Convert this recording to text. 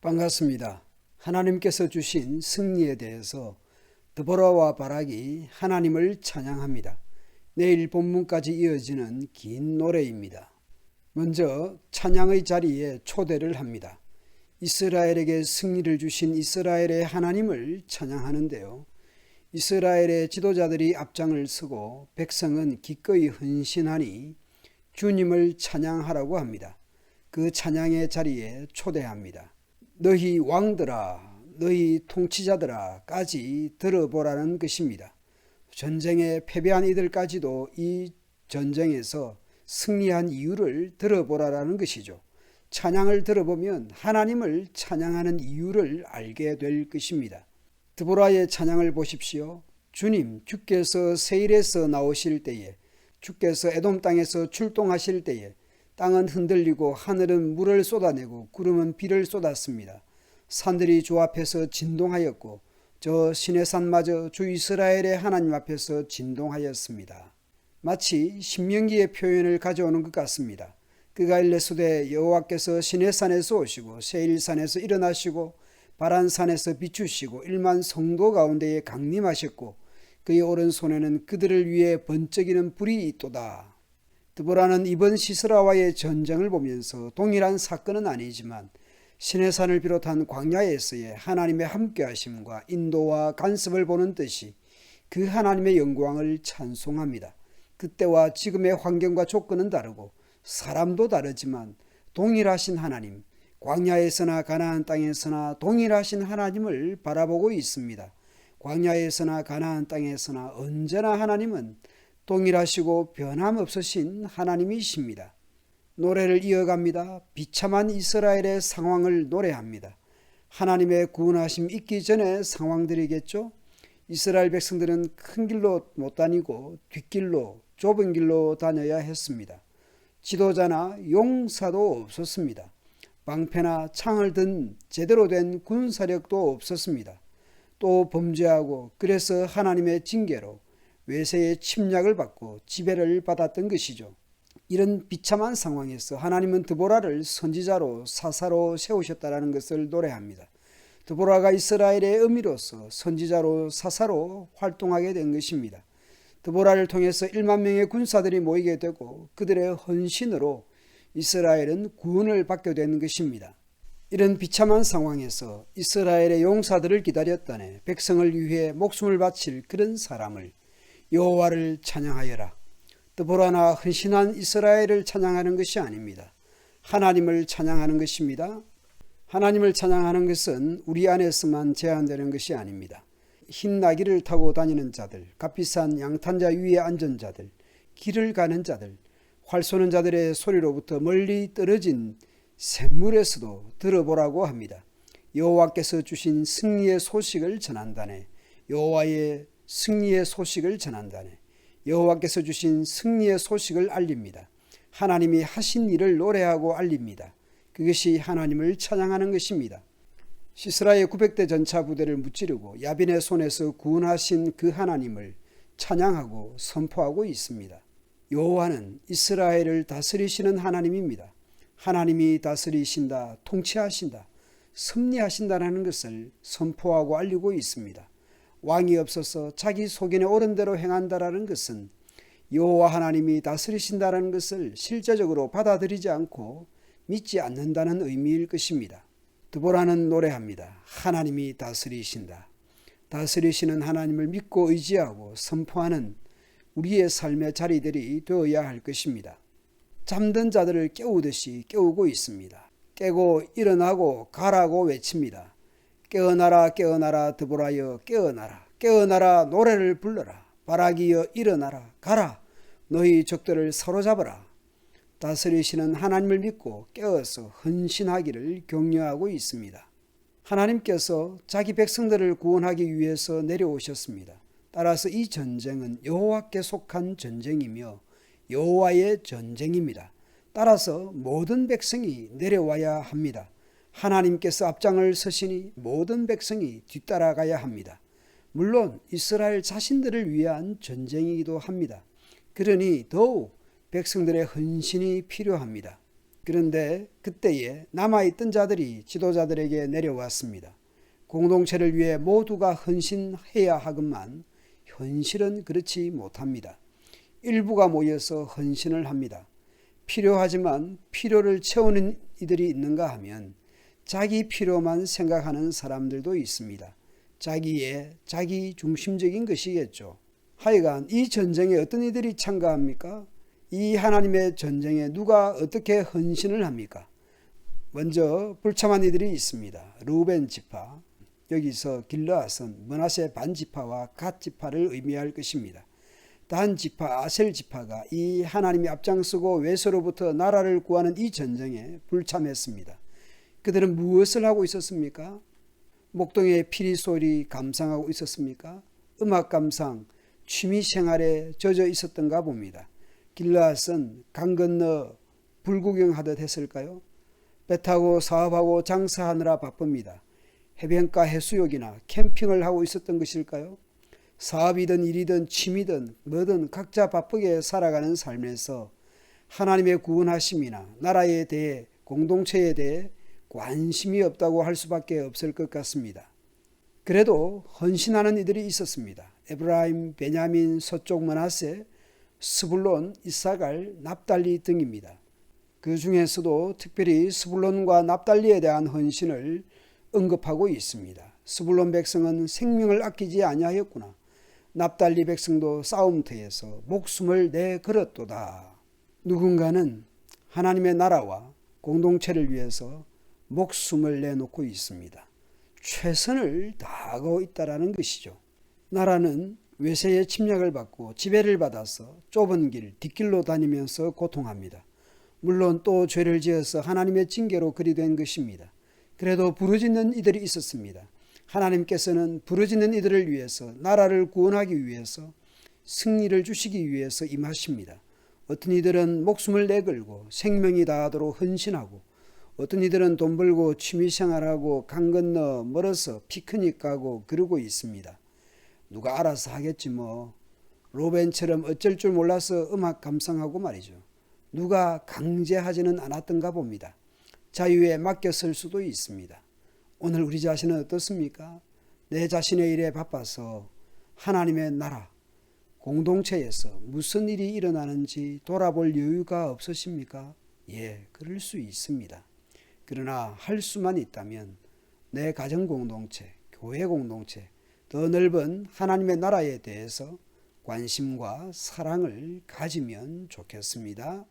반갑습니다. 하나님께서 주신 승리에 대해서 드보라와 바락이 하나님을 찬양합니다. 내일 본문까지 이어지는 긴 노래입니다. 먼저 찬양의 자리에 초대를 합니다. 이스라엘에게 승리를 주신 이스라엘의 하나님을 찬양하는데요. 이스라엘의 지도자들이 앞장을 서고 백성은 기꺼이 헌신하니 주님을 찬양하라고 합니다. 그 찬양의 자리에 초대합니다. 너희 왕들아, 너희 통치자들아까지 들어보라는 것입니다. 전쟁에 패배한 이들까지도 이 전쟁에서 승리한 이유를 들어보라라는 것이죠. 찬양을 들어보면 하나님을 찬양하는 이유를 알게 될 것입니다. 드보라의 찬양을 보십시오. 주님, 주께서 세일에서 나오실 때에, 주께서 에돔 땅에서 출동하실 때에 땅은 흔들리고 하늘은 물을 쏟아내고 구름은 비를 쏟았습니다. 산들이 주 앞에서 진동하였고 저 시내산마저 주 이스라엘의 하나님 앞에서 진동하였습니다. 마치 신명기의 표현을 가져오는 것 같습니다. 그가 일레수되 여호와께서 시내산에서 오시고 세일산에서 일어나시고 바란산에서 비추시고 일만 성도 가운데에 강림하셨고 그의 오른손에는 그들을 위해 번쩍이는 불이 있도다. 드보라는 이번 시스라와의 전쟁을 보면서 동일한 사건은 아니지만 신의 산을 비롯한 광야에서의 하나님의 함께하심과 인도와 간섭을 보는 뜻이 그 하나님의 영광을 찬송합니다. 그때와 지금의 환경과 조건은 다르고 사람도 다르지만 동일하신 하나님, 광야에서나 가나안 땅에서나 동일하신 하나님을 바라보고 있습니다. 광야에서나 가나안 땅에서나 언제나 하나님은 동일하시고 변함없으신 하나님이십니다. 노래를 이어갑니다. 비참한 이스라엘의 상황을 노래합니다. 하나님의 구원하심 있기 전에 상황들이겠죠. 이스라엘 백성들은 큰 길로 못 다니고 뒷길로 좁은 길로 다녀야 했습니다. 지도자나 용사도 없었습니다. 방패나 창을 든 제대로 된 군사력도 없었습니다. 또 범죄하고 그래서 하나님의 징계로 외세의 침략을 받고 지배를 받았던 것이죠. 이런 비참한 상황에서 하나님은 드보라를 선지자로 사사로 세우셨다라는 것을 노래합니다. 드보라가 이스라엘의 의미로서 선지자로 사사로 활동하게 된 것입니다. 드보라를 통해서 1만 명의 군사들이 모이게 되고 그들의 헌신으로 이스라엘은 구원을 받게 된 것입니다. 이런 비참한 상황에서 이스라엘의 용사들을 기다렸다네 백성을 위해 목숨을 바칠 그런 사람을 여호와를 찬양하여라. 드보라나 헌신한 이스라엘을 찬양하는 것이 아닙니다. 하나님을 찬양하는 것입니다. 하나님을 찬양하는 것은 우리 안에서만 제한되는 것이 아닙니다. 흰 나귀를 타고 다니는 자들, 값비싼 양탄자 위에 앉은 자들, 길을 가는 자들, 활 쏘는 자들의 소리로부터 멀리 떨어진 샘물에서도 들어보라고 합니다. 여호와께서 주신 승리의 소식을 전한다네. 여호와의 승리의 소식을 전한다네. 여호와께서 주신 승리의 소식을 알립니다. 하나님이 하신 일을 노래하고 알립니다. 그것이 하나님을 찬양하는 것입니다. 시스라의 900대 전차 부대를 무찌르고 야빈의 손에서 구원하신 그 하나님을 찬양하고 선포하고 있습니다. 여호와는 이스라엘을 다스리시는 하나님입니다. 하나님이 다스리신다, 통치하신다, 섭리하신다라는 것을 선포하고 알리고 있습니다. 왕이 없어서 자기 소견에 옳은 대로 행한다라는 것은 여호와 하나님이 다스리신다라는 것을 실제적으로 받아들이지 않고 믿지 않는다는 의미일 것입니다. 드보라는 노래합니다. 하나님이 다스리신다. 다스리시는 하나님을 믿고 의지하고 선포하는 우리의 삶의 자리들이 되어야 할 것입니다. 잠든 자들을 깨우듯이 깨우고 있습니다. 깨고 일어나고 가라고 외칩니다. 깨어나라 깨어나라 드보라여 깨어나라 깨어나라 노래를 불러라 바라기여 일어나라 가라 너희 적들을 사로잡아라 다스리시는 하나님을 믿고 깨어서 헌신하기를 격려하고 있습니다. 하나님께서 자기 백성들을 구원하기 위해서 내려오셨습니다. 따라서 이 전쟁은 여호와께 속한 전쟁이며 여호와의 전쟁입니다. 따라서 모든 백성이 내려와야 합니다. 하나님께서 앞장을 서시니 모든 백성이 뒤따라가야 합니다. 물론 이스라엘 자신들을 위한 전쟁이기도 합니다. 그러니 더욱 백성들의 헌신이 필요합니다. 그런데 그때에 남아있던 자들이 지도자들에게 내려왔습니다. 공동체를 위해 모두가 헌신해야 하건만 현실은 그렇지 못합니다. 일부가 모여서 헌신을 합니다. 필요하지만 필요를 채우는 이들이 있는가 하면 자기 필요만 생각하는 사람들도 있습니다. 자기의 자기 중심적인 것이겠죠. 하여간 이 전쟁에 어떤 이들이 참가합니까? 이 하나님의 전쟁에 누가 어떻게 헌신을 합니까? 먼저 불참한 이들이 있습니다. 루벤 지파, 여기서 길르앗은 머나세 반 지파와 갓 지파를 의미할 것입니다. 단 지파, 아셀 지파가 이 하나님이 앞장서고 외서로부터 나라를 구하는 이 전쟁에 불참했습니다. 그들은 무엇을 하고 있었습니까? 목동의 피리 소리 감상하고 있었습니까? 음악 감상, 취미 생활에 젖어 있었던가 봅니다. 길라앗은 강 건너 불구경하듯 했을까요? 배 타고 사업하고 장사하느라 바쁩니다. 해변가 해수욕이나 캠핑을 하고 있었던 것일까요? 사업이든 일이든 취미든 뭐든 각자 바쁘게 살아가는 삶에서 하나님의 구원하심이나 나라에 대해 공동체에 대해 관심이 없다고 할 수밖에 없을 것 같습니다. 그래도 헌신하는 이들이 있었습니다. 에브라임, 베냐민, 서쪽 머나세, 스불론, 이사갈, 납달리 등입니다. 그 중에서도 특별히 스불론과 납달리에 대한 헌신을 언급하고 있습니다. 스불론 백성은 생명을 아끼지 아니하였구나. 납달리 백성도 싸움터에서 목숨을 내걸었도다. 누군가는 하나님의 나라와 공동체를 위해서 목숨을 내놓고 있습니다. 최선을 다하고 있다라는 것이죠. 나라는 외세의 침략을 받고 지배를 받아서 좁은 길, 뒷길로 다니면서 고통합니다. 물론 또 죄를 지어서 하나님의 징계로 그리 된 것입니다. 그래도 부르짖는 이들이 있었습니다. 하나님께서는 부르짖는 이들을 위해서 나라를 구원하기 위해서 승리를 주시기 위해서 임하십니다. 어떤 이들은 목숨을 내걸고 생명이 다하도록 헌신하고 어떤 이들은 돈 벌고 취미 생활하고 강 건너 멀어서 피크닉 가고 그러고 있습니다. 누가 알아서 하겠지 뭐. 로벤처럼 어쩔 줄 몰라서 음악 감상하고 말이죠. 누가 강제하지는 않았던가 봅니다. 자유에 맡겼을 수도 있습니다. 오늘 우리 자신은 어떻습니까? 내 자신의 일에 바빠서 하나님의 나라, 공동체에서 무슨 일이 일어나는지 돌아볼 여유가 없으십니까? 예, 그럴 수 있습니다. 그러나 할 수만 있다면 내 가정 공동체, 교회 공동체, 더 넓은 하나님의 나라에 대해서 관심과 사랑을 가지면 좋겠습니다.